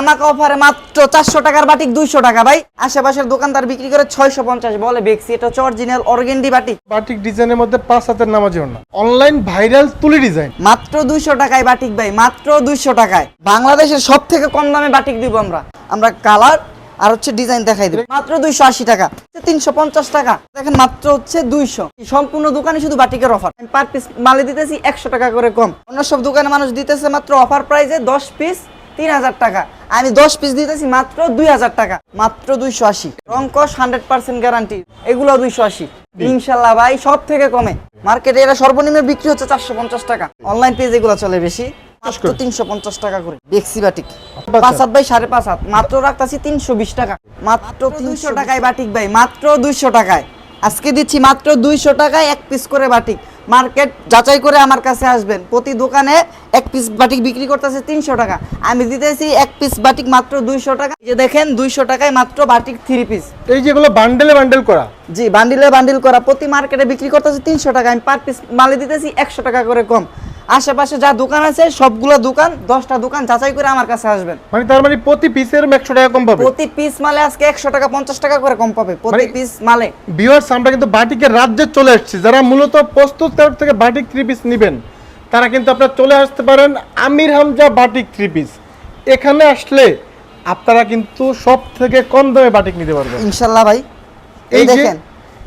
আমাকে অফারে মাত্র চারশো টাকার বাটিক দুইশো টাকা ভাই। আশেপাশের দোকানদার বিক্রি করে ছয়শো পঞ্চাশ বলে বেক্সি এটা হচ্ছে অরিজিনাল অর্গেন্ডি বাটিক। বাটিক ডিজাইনের মধ্যে পাঁচ হাতের নামাজি না। অনলাইন ভাইরাল তুলি ডিজাইন। মাত্র দুইশো টাকায় বাটিক ভাই মাত্র দুইশো টাকায়। বাংলাদেশের সব থেকে কম দামে বাটিক দিব আমরা। আমরা কালার আর হচ্ছে ডিজাইন দেখাই দিব। মাত্র দুইশো আশি টাকা। তিনশো পঞ্চাশ টাকা। দেখেন মাত্র হচ্ছে দুইশো। সম্পূর্ণ দোকানে শুধু বাটিকের অফার পার পিস মালে দিতেছি একশো টাকা করে কম। অন্য সব দোকানে মানুষ দিতেছে মাত্র অফার প্রাইসে দশ পিস তিন হাজার টাকা। আমি দশ পিস দিতেছি মাত্র দুই হাজার টাকা। মাত্র দুইশো আশি। রঙ্কস হান্ড্রেড পার্সেন্ট গ্যারান্টি এগুলো দুইশো আশি। ইনশাল্লাহ ভাই সব থেকে কমে। মার্কেটে এরা সর্বনিম্ন বিক্রি হচ্ছে চারশো পঞ্চাশ টাকা। অনলাইন পেজ এগুলো চলে বেশি। মাত্র তিনশো পঞ্চাশ টাকা করে। বেক্সি বাটিক। পাঁচ হাত। বাই সাড়ে পাঁচ হাত। মাত্র রাখতাছি তিনশো বিশ টাকা। মাত্র দুইশো টাকায় বাটিক ভাই মাত্র দুইশো টাকায়। আজকে দিচ্ছি মাত্র দুইশো টাকায় এক পিস করে বাটিক মার্কেট যাচাই করে আমার কাছে আসবেন। প্রতি দোকানে এক পিস বাটিক বিক্রি করতেছে তিনশো টাকা। আমি দিতেছি এক পিস বাটিক মাত্র দুইশো টাকা। যে দেখেন দুইশো টাকায় মাত্র বাটিক থ্রি পিস এই যেগুলো বান্ডেলে বান্ডেল করা? জি বান্ডিলে বান্ডিল করা। প্রতি মার্কেটে বিক্রি করতেছে তিনশো টাকা। আমি পার পিস মালে দিতেছি একশো টাকা করে কম। আশেপাশে যা দোকান আছে সবগুলো দোকান দশটা দোকান যাচাই করে আমার কাছে আসবেন। মানে তার মানে প্রতি পিসের একশো টাকা কম পাবে? প্রতি পিস মালে আজকে একশো টাকা পঞ্চাশ টাকা করে কম পাবে প্রতি মানে- পিস মালে। ভিউয়ার্স আমরা কিন্তু বাটিকের রাজ্যে চলে আসছি। যারা মূলত প্রস্তুত থেকে বাটিক থ্রি পিস নেবেন তারা কিন্তু আপনারা চলে আসতে পারেন Amir Hamza batik three piece এখানে আসলে আপনারা কিন্তু সব থেকে কম দামে বাটিক নিতে পারবেন। ইনশাল্লাহ ভাই। এই এই দেখেন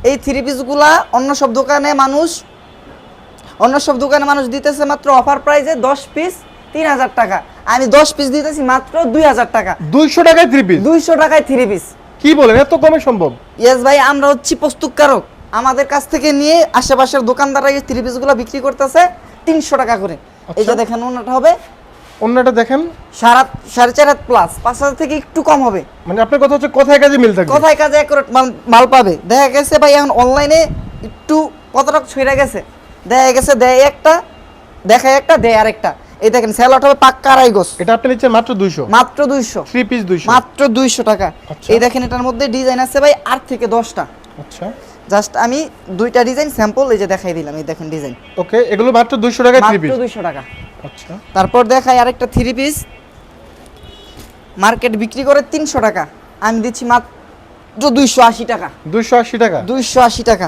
এই থ্রি পিসগুলা অন্য সব দোকানে মানুষ অন্য সব দোকানে মানুষ দিতেছে মাত্র অফার প্রাইসে দশ পিস তিন হাজার টাকা। আমি দশ পিস দিতেছি মাত্র দুই হাজার টাকা। দুইশো টাকায় থ্রি পিস দুইশো টাকায় থ্রি পিস কি বলেন এত কমে সম্ভব? ইয়েস ভাই আমরা হচ্ছি প্রস্তুতকারক। আমাদের কাছ থেকে নিয়ে আশেপাশের দোকানদাররা এই থ্রি পিসগুলো বিক্রি করতেছে তিনশো টাকা করে। এই যে আচ্ছা। দেখেন ওনাটা হবে। অন্যটা দেখেন। সারা সাড়ে চার হাত প্লাস পাঁচ হাজার থেকে একটু কম হবে। মানে আপনার কথা হচ্ছে কোথায় কাজে মিল থাকবে। কোথায় কাজে মাল মাল পাবে। দেখা গেছে ভাই এখন অনলাইনে একটু কতটা ছড়ে গেছে। দেখা গেছে দেয় একটা দেখায় একটা দেয় আরেকটা। এই দেখেন স্যালাড হবে পাক্কা আড়াই এটা আপনি নিচ্ছেন মাত্র দুইশো। মাত্র দুইশো। থ্রি পিস দুইশো। মাত্র দুইশো টাকা। আচ্ছা। এই দেখেন এটার মধ্যে ডিজাইন আছে ভাই আট থেকে দশটা। আচ্ছা। জাস্ট আমি দুইটা ডিজাইন স্যাম্পল এই যে দেখাই দিলাম এই দেখেন ডিজাইন ওকে এগুলো মাত্র দুইশো টাকায় থ্রি পিস মাত্র দুইশো টাকা। আচ্ছা। তারপর দেখাই আরেকটা থ্রি পিস মার্কেট বিক্রি করে তিনশো টাকা। আমি দিচ্ছি মাত্র দুইশো আশি টাকা। দুইশো আশি টাকা। দুইশো আশি টাকা।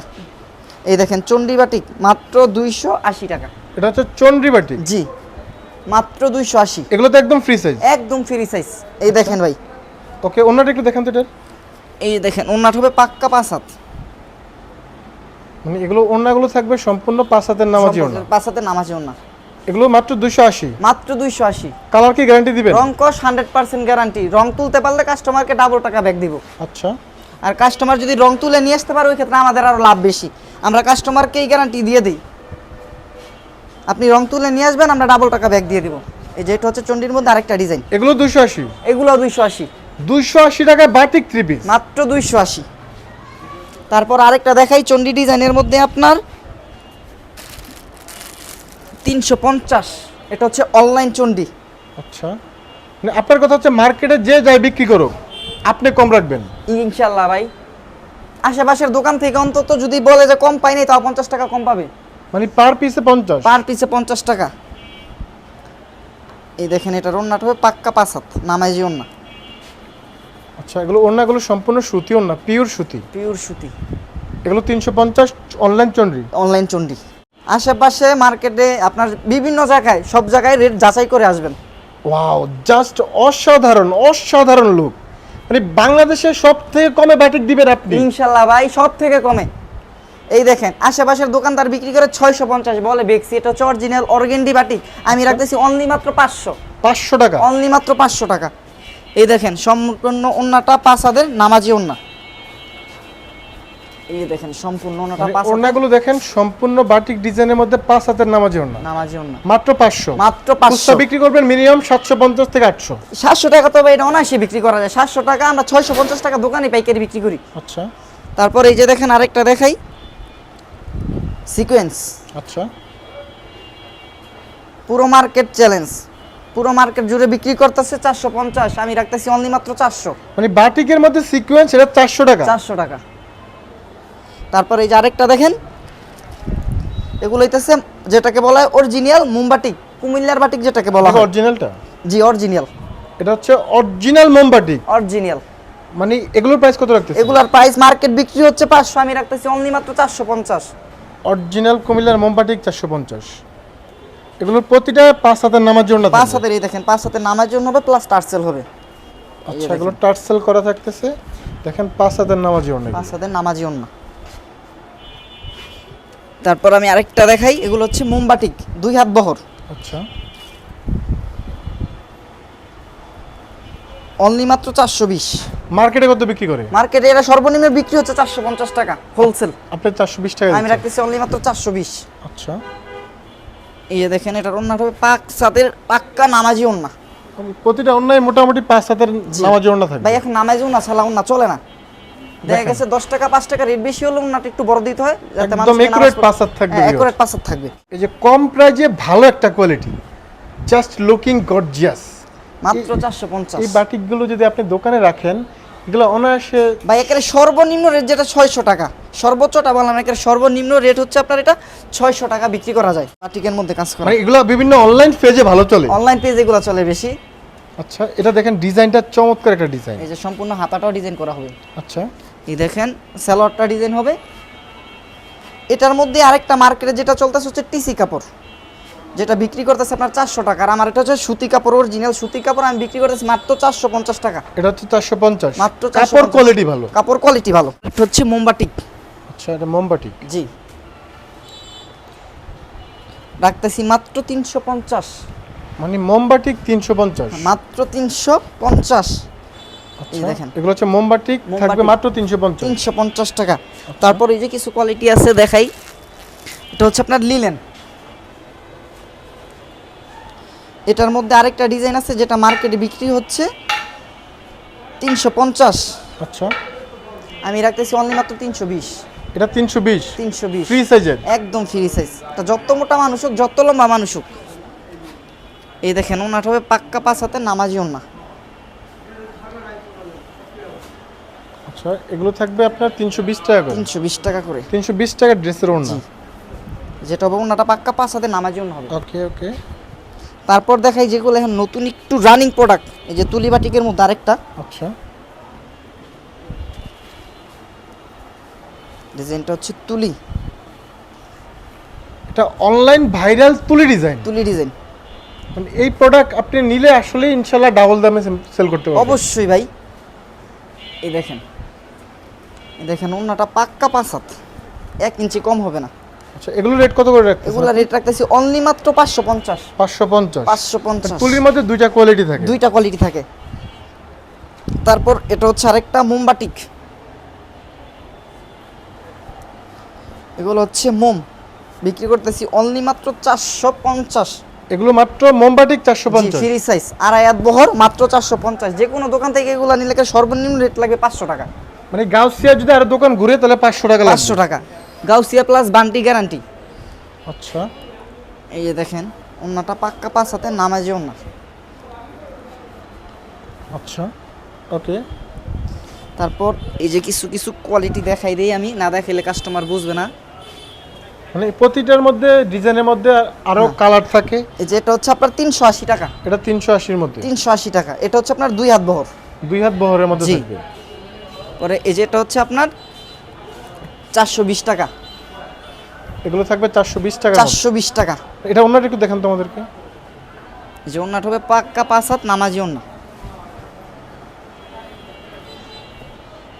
এই দেখেন চণ্ডী বাটিক মাত্র দুইশো আশি টাকা। এটা হচ্ছে চন্ডি বাটি জি মাত্র দুইশো আশি। এগুলো তো একদম ফ্রি সাইজ একদম ফ্রি সাইজ এই দেখেন ভাই। ওকে অন্যটা একটু দেখান তো এটার। এই দেখেন ওনাট হবে পাক্কা পাঁচ হাত। মানে এগুলো অন্যগুলো থাকবে সম্পূর্ণ পাঁচ হাতের নামাজি অন্য পাঁচ হাতে নামাজি ওনা এগুলো মাত্র দুইশো আশি? মাত্র দুইশো আশি। কালার কি গ্যারান্টি দিবেন? রং কস হান্ড্রেড পার্সেন্ট গ্যারান্টি রং তুলতে পারলে কাস্টমারকে ডাবল টাকা ব্যাক দিব। আচ্ছা। আর কাস্টমার যদি রং তুলে নিয়ে আসতে পারে ওই ক্ষেত্রে আমাদের আরও লাভ বেশি। আমরা কাস্টমারকে এই গ্যারান্টি দিয়ে দিই। আপনি রং তুলে নিয়ে আসবেন আমরা ডাবল টাকা ব্যাগ দিয়ে দিব। এই যে এটা হচ্ছে চণ্ডীর মধ্যে আরেকটা ডিজাইন এগুলো দুইশো আশি। এগুলো দুইশো আশি। দুইশো আশি টাকায় বাটিক থ্রি পিস মাত্র দুইশো আশি। তারপর আরেকটা দেখাই চণ্ডী ডিজাইনের মধ্যে আপনার তিনশো পঞ্চাশ। এটা হচ্ছে অনলাইন চণ্ডী। আচ্ছা। মানে আপনার কথা হচ্ছে মার্কেটে যে যাই বিক্রি করুক আপনি কম রাখবেন। ইনশাল্লাহ ভাই। আশেপাশের দোকান থেকে অন্তত যদি বলে যে কম পাই নাই তাও পঞ্চাশ টাকা কম পাবে? মানে পার পিসে পঞ্চাশ। পার পিসে পঞ্চাশ টাকা। এই দেখেন এটা রন্নাটা হবে পাক্কা পাঁচ হাত নামাজি ওন্না আচ্ছা এগুলো অন্যগুলো সম্পূর্ণ সুতি অন্য পিওর সুতি? পিওর সুতি। এগুলো তিনশো পঞ্চাশ অনলাইন চন্ডি অনলাইন চণ্ডী। আশেপাশে মার্কেটে আপনার বিভিন্ন জায়গায় সব জায়গায় রেট যাচাই করে আসবেন। ওয়াও জাস্ট অসাধারণ অসাধারণ লুক মানে বাংলাদেশে সব থেকে কমে ব্যাটিক দিবেন আপনি? ইনশাল্লাহ ভাই সব থেকে কমে। এই দেখেন আশেপাশের দোকানদার বিক্রি করে ছয়শো পঞ্চাশ বলে বেক্সি এটা হচ্ছে অরিজিনাল অর্গেন্ডি বাটি আমি রাখতেছি অনলি মাত্র পাঁচশো। পাঁচশো টাকা? অনলি মাত্র পাঁচশো টাকা। এই দেখেন সম্পূর্ণ ওন্নাটা পাঁচ হাতের নামাজি ওন্না। এই দেখেন সম্পূর্ণ ওন্নাটা মানে পাঁচ হাতের ওড়নাগুলো দেখেন সম্পূর্ণ বাটিক ডিজাইনের মধ্যে পাঁচ হাতের নামাজি ওড়না নামাজি ওন্না মাত্র পাঁচশো। মাত্র খুচরা পাঁচশো বিক্রি করবেন মিনিমাম সাতশো পঞ্চাশ থেকে আটশো। সাতশো টাকা তবে এটা অনায়াসে বিক্রি করা যায়। সাতশো টাকা আমরা ছয়শো পঞ্চাশ টাকা দোকানে পাইকারি বিক্রি করি। আচ্ছা। তারপর এই যে দেখেন আরেকটা দেখাই। সিকোয়েন্স। আচ্ছা। পুরো মার্কেট চ্যালেঞ্জ। পুরো মার্কেট জুড়ে বিক্রি করতেছে চারশো পঞ্চাশ আমি রাখতেছি অনলি মাত্র চারশো। মানে বাটিকের মধ্যে সিকোয়েন্স এটা চারশো টাকা। চারশো টাকা। তারপর এই যে আরেকটা দেখেন। এগুলো হইতেছে যেটাকে বলা হয় অরিজিনাল মোমবাটিক কুমিল্লার বাটিক যেটাকে বলা হয়। অরিজিনালটা জি অরিজিনাল এটা হচ্ছে অরিজিনাল মোমবাটিক অরিজিনাল মানে এগুলোর প্রাইস কত রাখতেছে এগুলার প্রাইস মার্কেট বিক্রি হচ্ছে পাঁচশো আমি রাখতেছি অনলি মাত্র চারশো পঞ্চাশ। অরিজিনাল কুমিল্লার মোমবাটিক চারশো পঞ্চাশ। এগুলোর প্রতিটা পাঁচ হাতের নামার জন্য পাঁচ। হাতের এই দেখেন পাঁচ হাতের নামার জন্য হবে প্লাস টার্সেল হবে। আচ্ছা এগুলো টার্সেল করা থাকতেছে। দেখেন পাঁচ হাতের নামার জন্য। পাঁচ হাতের নামাজি অন্য তারপর আমি আরেকটা দেখাই এগুলো হচ্ছে মোমবাটিক দুই হাত বহর। আচ্ছা। অনলি মাত্র চারশো বিশ। মার্কেটে কত বিক্রি করে? মার্কেটে এরা সর্বনিম্ন বিক্রি হচ্ছে চারশো পঞ্চাশ টাকা হোলসেল আপনি চারশো বিশ টাকা আমি। রাখতেছি অনলি মাত্র চারশো বিশ। আচ্ছা। এই যে দেখেন এটার অন্যটা হবে পাক সাদের পাক্কা নামাজি অন্য প্রতিটা অন্যায় মোটামুটি পাঁচ হাতের নামার জন্য থাকে ভাই এখন নামাজি অন্য ছাড়া অন্য চলে না। দেখা গেছে দশ টাকা পাঁচ টাকা রেট বেশি হলে অন্যটা একটু বড় দিতে হয় যাতে একদম পাঁচ হাত থাকবে হ্যাঁ, accurate পাঁচ হাত থাকবে। এই যে কম প্রাইজে ভালো একটা কোয়ালিটি জাস্ট লুকিং গর্জিয়াস মাত্র চারশো পঞ্চাশ। এই বাটিকগুলো যদি আপনি দোকানে রাখেন এগুলো অনায়াসে ভাই একেবারে সর্বনিম্ন রেট যেটা ছয়শো টাকা। সর্বোচ্চটা বললাম একেবারে সর্বনিম্ন রেট হচ্ছে আপনার এটা ছয়শো টাকা বিক্রি করা যায়। বাটিকের মধ্যে কাজ করা। মানে এগুলো বিভিন্ন অনলাইন পেজে ভালো চলে। অনলাইন পেজ এগুলো চলে বেশি। আচ্ছা এটা দেখেন ডিজাইনটা চমৎকার একটা ডিজাইন এই যে সম্পূর্ণ হাতাটাও ডিজাইন করা হবে। আচ্ছা। এই দেখেন স্যালোয়ারটা ডিজাইন হবে। এটার মধ্যে আরেকটা মার্কেটে যেটা চলতেছে হচ্ছে টিসি কাপড় যেটা বিক্রি করতেছে আপনার চারশো টাকা। আর আমার এটা হচ্ছে সুতি কাপড় অরিজিনাল সুতি কাপড় আমি বিক্রি করতেছি মাত্র চারশো পঞ্চাশ টাকা। এটা হচ্ছে চারশো পঞ্চাশ। মাত্র কাপড় কোয়ালিটি ভালো। কাপড় কোয়ালিটি ভালো। এটা হচ্ছে মোমবাটিক আচ্ছা এটা মোমবাটিক জি। রাখতেছি মাত্র তিনশো পঞ্চাশ। মানে মোমবাটিক তিনশো পঞ্চাশ। মাত্র তিনশো পঞ্চাশ। এই দেখেন। এগুলো হচ্ছে মোমবাটিক থাকবে মাত্র তিনশো পঞ্চাশ। তিনশো পঞ্চাশ টাকা। তারপর এই যে কিছু কোয়ালিটি আছে দেখাই। এটা হচ্ছে আপনার লিলেন এটার মধ্যে আরেকটা ডিজাইন আছে যেটা মার্কেটে বিক্রি হচ্ছে। তিনশো পঞ্চাশ। আচ্ছা। আমি রাখতেছি অনলি মাত্র তিনশো বিশ। এটা তিনশো বিশ। তিনশো বিশ। ফ্রি সাইজের একদম ফ্রি সাইজ এটা যত মোটা মানুষ হোক যত লম্বা মানুষ হোক। এই দেখেন ওনাটা হবে পাক্কা পাঁচ হাতে নামাজি ওনা আচ্ছা এগুলো থাকবে আপনার তিনশো বিশ টাকা করে। তিনশো বিশ টাকা করে। তিনশো বিশ টাকা ড্রেসের ওড়না? যেটা হবে ওনাটা পাক্কা পাঁচ হাতে নামাজি ওনা হবে। ওকে ওকে। তারপর দেখাই যেগুলো এখন নতুন একটু রানিং প্রোডাক্ট এই যে তুলি বাটিকের মধ্যে আরেকটা। আচ্ছা। ডিজাইনটা হচ্ছে তুলি। এটা অনলাইন ভাইরাল তুলি ডিজাইন তুলি ডিজাইন মানে এই প্রোডাক্ট আপনি নিলে আসলে ইনশাল্লাহ ডাবল দামে সেল করতে পারবেন। অবশ্যই ভাই। এই দেখেন। দেখেন ওনাটা পাক্কা পাঁচ হাত। এক ইঞ্চি কম হবে না। আচ্ছা এগুলো রেট কত করে রাখতেছেন এগুলা রেট রাখতেছি অনলি মাত্র পাঁচশো পঞ্চাশ। পাঁচশো পঞ্চাশ। পাঁচশো পঞ্চাশ। তুলির মধ্যে দুইটা কোয়ালিটি থাকে। দুইটা কোয়ালিটি থাকে। তারপর এটা হচ্ছে আরেকটা মোমবাটিক এগুলো হচ্ছে মোম। বিক্রি করতেছি অনলি মাত্র চারশো পঞ্চাশ। এগুলো মাত্র মোমবাটিক চারশো পঞ্চাশ। ফ্রি সাইজ আড়াই হাত বহর মাত্র চারশো পঞ্চাশ। যে কোনো দোকান থেকে এগুলো নিলে সর্বনিম্ন রেট লাগবে পাঁচশো টাকা। মানে গাউসিয়া যদি আর দোকান ঘুরে তাহলে পাঁচশো টাকা পাঁচশো টাকা। গাউসিয়া প্লাস বান্টি গ্যারান্টি আচ্ছা। এই যে দেখেন অন্যটা পাক্কা পাঁচ হাতে নামাজে অন্য আচ্ছা ওকে তারপর এই যে কিছু কিছু কোয়ালিটি দেখাই দিই আমি না দেখাইলে কাস্টমার বুঝবে না। মানে প্রতিটার মধ্যে ডিজাইনের মধ্যে আরও কালার থাকে। এই যে এটা হচ্ছে আপনার তিনশো আশি টাকা। এটা তিনশো আশির মধ্যে। তিনশো আশি টাকা। এটা হচ্ছে আপনার দুই হাত বহর। দুই হাত বহরের মধ্যে থাকবে। পরে এই যে এটা হচ্ছে আপনার চারশো বিশ টাকা। এগুলো থাকবে চারশো বিশ টাকা চারশো বিশ টাকা। এটা অন্যটা একটু দেখান তোমাদেরকে। যে অন্যটা হবে পাক্কা পাঁচ হাত নামাজি অন্য।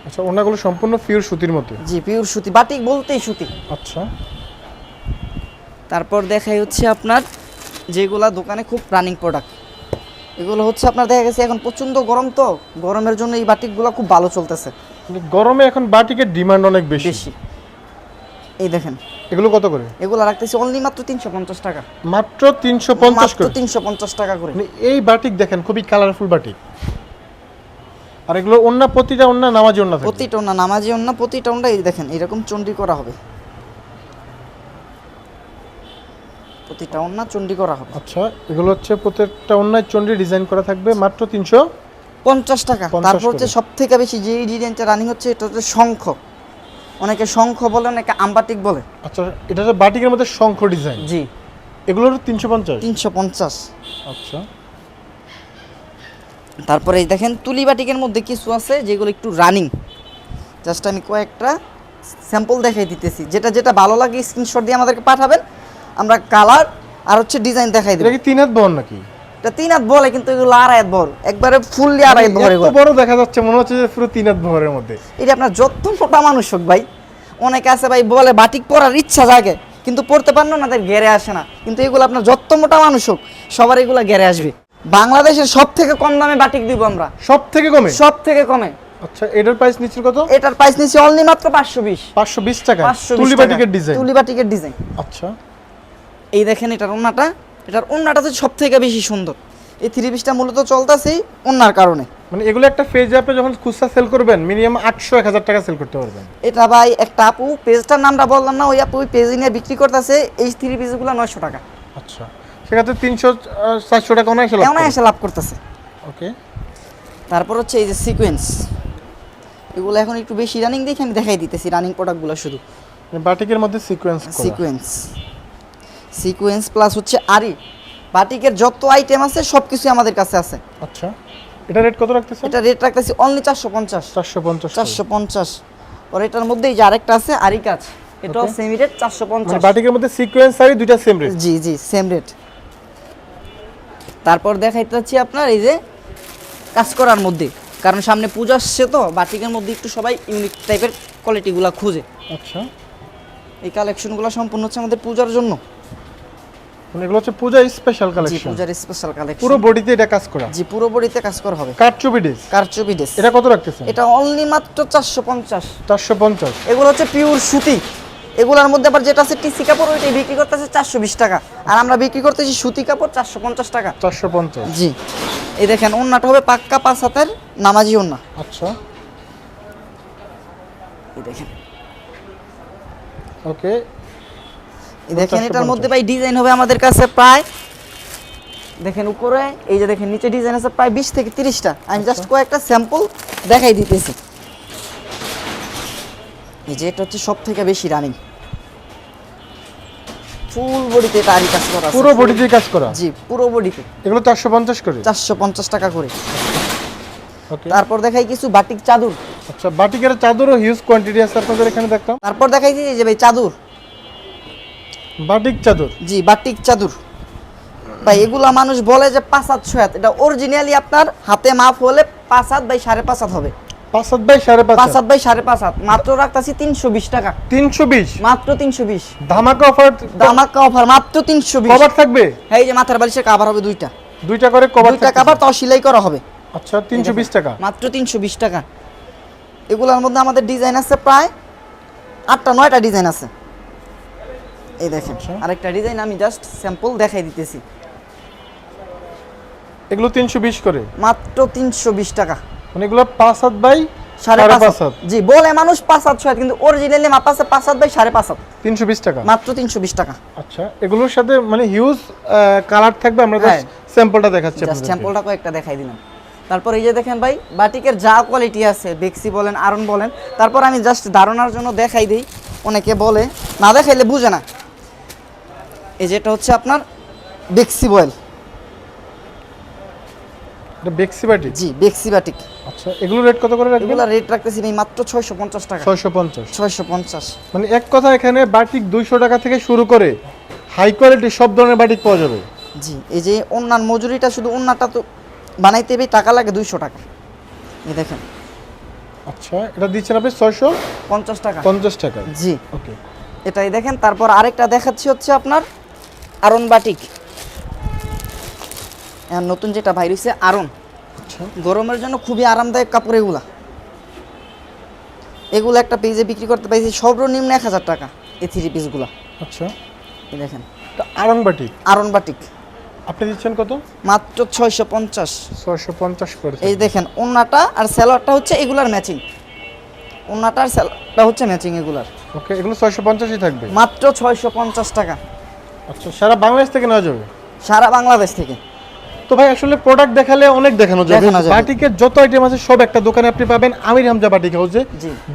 আচ্ছা ওনাগুলো সম্পূর্ণ পিওর সুতির মধ্যে? জি পিওর সুতি বাটিক বলতেই সুতি। আচ্ছা। তারপর দেখাই হচ্ছে আপনার যেগুলা দোকানে খুব রানিং প্রোডাক্ট এগুলো হচ্ছে আপনার দেখা গেছে এখন প্রচণ্ড গরম তো গরমের জন্য এই বাটিকগুলো খুব ভালো চলতেছে। গরমে এখন বাটিকের ডিমান্ড অনেক বেশি। বেশি। এই দেখেন। এগুলো কত করে? এগুলো রাখতেছি অনলি মাত্র তিনশো পঞ্চাশ টাকা। মাত্র তিনশো পঞ্চাশ মাত্র করে? তিনশো পঞ্চাশ টাকা করে। মানে এই বাটিক দেখেন খুবই কালারফুল বাটিক। আর এগুলো অন্য প্রতিটা অন্য নামাজি অন্য থাকে। প্রতিটা না নামাজি অন্য প্রতিটা অন্য এই দেখেন এরকম চন্ডি করা হবে। প্রতিটা অন্য চন্ডি করা হবে। আচ্ছা এগুলো হচ্ছে প্রত্যেকটা অন্যায় চন্ডি ডিজাইন করা থাকবে মাত্র তিনশো পঞ্চাশ টাকা। তারপর হচ্ছে সব থেকে বেশি যে ডিজাইনটা রানিং হচ্ছে এটা হচ্ছে শঙ্খ। অনেকে শঙ্খ বলে অনেকে আম্বাটিক বলে। আচ্ছা এটা হচ্ছে বাটিকের মধ্যে শঙ্খ ডিজাইন জি। এগুলোর তিনশো পঞ্চাশ? তিনশো পঞ্চাশ। আচ্ছা। তারপরে এই দেখেন তুলি বাটিকের মধ্যে কিছু আছে যেগুলো একটু রানিং জাস্ট আমি কয়েকটা স্যাম্পল দেখাই দিতেছি। যেটা যেটা ভালো লাগে স্ক্রিনশট দিয়ে আমাদেরকে পাঠাবেন। আমরা কালার আর হচ্ছে ডিজাইন দেখাই দেবো। তিন হাত বহন নাকি? এটা তিন হাত বলে কিন্তু এগুলো আড়াই হাত বড় একবারে ফুললি আড়াই হাত বড়। বড় দেখা যাচ্ছে মনে হচ্ছে যে পুরো তিন হাত বহরের মধ্যে। এটা আপনার যত মোটা মানুষ হোক ভাই অনেকে আছে ভাই বলে বাটিক পরার ইচ্ছা জাগে কিন্তু পড়তে পারেন না তাদের গেরে আসে না। কিন্তু এগুলো আপনার যত মোটা মানুষ হোক সবার এগুলো গেরে আসবে। বাংলাদেশের সব থেকে কম দামে বাটিক দিব আমরা। সব থেকে কমে? সব থেকে কমে। আচ্ছা এটার প্রাইস নিচ্ছে কত? এটার প্রাইস নিচ্ছি অনলি মাত্র পাঁচশো বিশ। পাঁচশো বিশ টাকা তুলি বাটিকের ডিজাইন তুলি বাটিকের ডিজাইন আচ্ছা। এই দেখেন এটার ওন্নাটা এটার অন্যটা তো সব থেকে বেশি সুন্দর। এই থ্রি পিসটা মূলত চলতেছেই অন্যার কারণে। মানে এগুলো একটা পেজে আপনি যখন খুচরা সেল করবেন মিনিমাম আটশো এক হাজার টাকা সেল করতে পারবেন। এটা ভাই একটা আপু পেজটার নামটা বললাম না ওই আপু ওই পেজে নিয়ে বিক্রি করতেছে এই থ্রি পিসগুলো নয়শো টাকা। আচ্ছা। সেক্ষেত্রে তিনশো চারশো টাকা অনেক এমন এসে লাভ করতেছে। ওকে। তারপর হচ্ছে এই যে সিকোয়েন্স এগুলো এখন একটু বেশি রানিং দেখে আমি দেখাই দিতেছি রানিং প্রোডাক্টগুলো শুধু। বাটিকের মধ্যে সিকোয়েন্স সিকোয়েন্স সিকোয়েন্স প্লাস হচ্ছে আরি। বাটিকের যত আইটেম আছে সব কিছু আমাদের কাছে আছে। আচ্ছা। এটা রেট কত রাখতেছেন? এটা রেট রাখতেছি অনলি চারশো পঞ্চাশ। চারশো পঞ্চাশ চারশো পঞ্চাশ। আর এটার মধ্যে এই যে আরেকটা আছে আরি কাজ। এটাও. সেমি রেট চারশো মানে পঞ্চাশ বাটিকের মধ্যে সিকোয়েন্স আর দুইটা সেম রেট জি জি সেম রেট তারপর দেখাইতে চাচ্ছি আপনার এই যে কাজ করার মধ্যে। কারণ সামনে পূজা আসছে তো বাটিকের মধ্যে একটু সবাই ইউনিক টাইপের কোয়ালিটিগুলো খুঁজে। আচ্ছা। এই কালেকশনগুলো সম্পূর্ণ হচ্ছে আমাদের পূজার জন্য। মানে এগুলো হচ্ছে পূজা স্পেশাল কালেকশন পূজার স্পেশাল কালেকশন পুরো বডিতে এটা কাজ করা। জি পুরো বডিতে কাজ করা হবে। কারচুপি ডিস কারচুপি ড্রেস এটা কত রাখতেছেন? এটা অনলি মাত্র এগুলো হচ্ছে পিওর সুতি। এগুলোর মধ্যে আবার যেটা আছে টিসি কাপড় ওইটাই বিক্রি করতেছে চারশো বিশ টাকা। আর আমরা বিক্রি করতেছি সুতি কাপড় চারশো পঞ্চাশ টাকা। চারশো পঞ্চাশ। জি। এই দেখেন ওন্নাটা হবে পাক্কা পাঁচ হাতের নামাজি ওন্না। আচ্ছা। এই দেখেন। ওকে দেখেন এটার মধ্যে ভাই ডিজাইন হবে আমাদের কাছে প্রায় দেখেন উপরে এই যে দেখেন নিচে ডিজাইন আছে প্রায় বিশ থেকে তিরিশটা। আমি জাস্ট কয়েকটা স্যাম্পল দেখাই দিতেছি। এই যে এটা হচ্ছে সব থেকে বেশি রানিং ফুল বডিতে তারই কাজ করা। পুরো বডিতে কাজ করা? জি পুরো বডিতে এগুলো চারশো পঞ্চাশ করে? চারশো পঞ্চাশ টাকা করে। ওকে। তারপর দেখাই কিছু বাটিক চাদর। আচ্ছা বাটিকের চাদরও হিউজ কোয়ান্টিটি আছে আপনাদের এখানে দেখলাম তারপর দেখাই যে ভাই চাদর। বাটিক চাদর? জি বাটিক চাদর। ভাই এগুলা মানুষ বলে যে পাঁচ হাত ছয় হাত। এটা অরিজিনালি আপনার হাতে মাপ হলে পাঁচ হাত বাই সাড়ে পাঁচ হাত হবে। পাঁচ হাত বাই সাড়ে পাঁচ হাত? বাই সাড়ে পাঁচ হাত। মাত্র রাখতাছি তিনশো বিশ টাকা। তিনশো বিশ? মাত্র তিনশো বিশ। ধামাকা অফার দামাক্কা অফার মাত্র তিনশো বিশ। কভার থাকবে? এই যে মাথার বালিশের কাভার হবে দুইটা। দুইটা করে কভার দুইটা কাভার তাও সেলাই করা হবে। আচ্ছা তিনশো বিশ টাকা। মাত্র তিনশো বিশ টাকা। এগুলোর মধ্যে আমাদের ডিজাইন আছে প্রায় আটটা নয়টা ডিজাইন আছে। এই দেখেন আচ্ছা। আরেকটা ডিজাইন আমি জাস্ট স্যাম্পল দেখাই দিতেছি। এগুলো তিনশো বিশ করে? মাত্র তিনশো বিশ টাকা। মানে এগুলো পাঁচ হাত বাই জি বলে মানুষ পাঁচ ছয় কিন্তু অরিজিনালি মাপ আছে পাঁচ হাত বাই সাড়ে পাঁচ হাত। তিনশো বিশ টাকা? মাত্র তিনশো বিশ টাকা। আচ্ছা এগুলোর সাথে মানে হিউজ কালার থাকবে আমরা হ্যাঁ। স্যাম্পলটা দেখাচ্ছি জাস্ট স্যাম্পলটা কয়েকটা দেখাই দিলাম। তারপর এই যে দেখেন ভাই বাটিকের যা কোয়ালিটি আছে বেক্সি বলেন আরন বলেন তারপর আমি জাস্ট ধারণার জন্য দেখাই দিই অনেকে বলে না দেখাইলে বুঝে না। এই যেটা হচ্ছে আপনার বেক্সি বয়েল এটা বেক্সি বাটি জি বেক্সি বাটিক আচ্ছা এগুলো রেট কত করে রাখবেন? এগুলো রেট রাখতেছি আমি মাত্র ছয়শো পঞ্চাশ টাকা। ছয়শো পঞ্চাশ। ছয়শো পঞ্চাশ। মানে এক কথা এখানে বাটিক দুইশো টাকা থেকে শুরু করে হাই কোয়ালিটি সব ধরনের বাটিক পাওয়া যাবে। জি এই যে অন্যান্য মজুরিটা শুধু অন্যটা তো বানাইতে টাকা লাগে দুইশো টাকা। এই দেখেন। আচ্ছা এটা দিচ্ছেন আপনি ছয়শো পঞ্চাশ টাকা। পঞ্চাশ টাকা। জি। ওকে এটাই দেখেন তারপর আরেকটা দেখাচ্ছি হচ্ছে আপনার আরন বাটিক। নতুন যেটা বাইর হয়েছে আরন। আচ্ছা। গরমের জন্য খুবই আরামদায়ক কাপড় এগুলা। এগুলো একটা পেজে বিক্রি করতে পাইছি সর্বনিম্ন এক হাজার টাকা এই থ্রি পিসগুলা আচ্ছা। এই দেখেন। এটা আরং বাটিক? আরন বাটিক। আপনি দিচ্ছেন কত? মাত্র ছয়শো পঞ্চাশ। ছয়শো পঞ্চাশ করে এই দেখেন ওন্নাটা আর স্যালোয়ারটা হচ্ছে এগুলার ম্যাচিং ওন্নাটা আর স্যালোয়ারটা হচ্ছে ম্যাচিং এগুলার। ওকে এগুলো ছয়শো পঞ্চাশই থাকবে? মাত্র ছয়শো পঞ্চাশ টাকা। আচ্ছা সারা বাংলাদেশ থেকে নেওয়া যাবে? সারা বাংলাদেশ থেকে। তো ভাই আসলে প্রোডাক্ট দেখালে অনেক দেখানো যাবে। বাটিকের যত আইটেম আছে সব একটা দোকানে আপনি পাবেন। আমির হামজা বাটিক হাউসে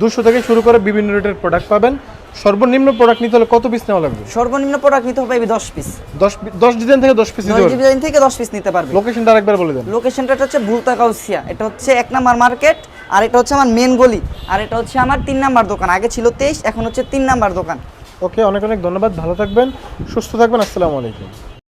দুশো থেকে শুরু করে বিভিন্ন রেটের প্রোডাক্ট পাবেন। সর্বনিম্ন প্রোডাক্ট নিতে হলে কত পিস নেওয়া লাগবে? সর্বনিম্ন প্রোডাক্ট নিতে হবে দশ পিস দশ দশ ডিজাইন থেকে দশ পিস নিতে দশ ডিজাইন থেকে দশ পিস নিতে পারবে লোকেশনটা আরেকবার বলে দেন। লোকেশনটা হচ্ছে ভুলতা কাউসিয়া এটা হচ্ছে এক নাম্বার মার্কেট আর এটা হচ্ছে আমার মেন গলি। আর এটা হচ্ছে আমার তিন নাম্বার দোকান। আগে ছিল তেইশ এখন হচ্ছে তিন নাম্বার দোকান। ওকে অনেক অনেক ধন্যবাদ ভালো থাকবেন সুস্থ থাকবেন আসসালামু আলাইকুম।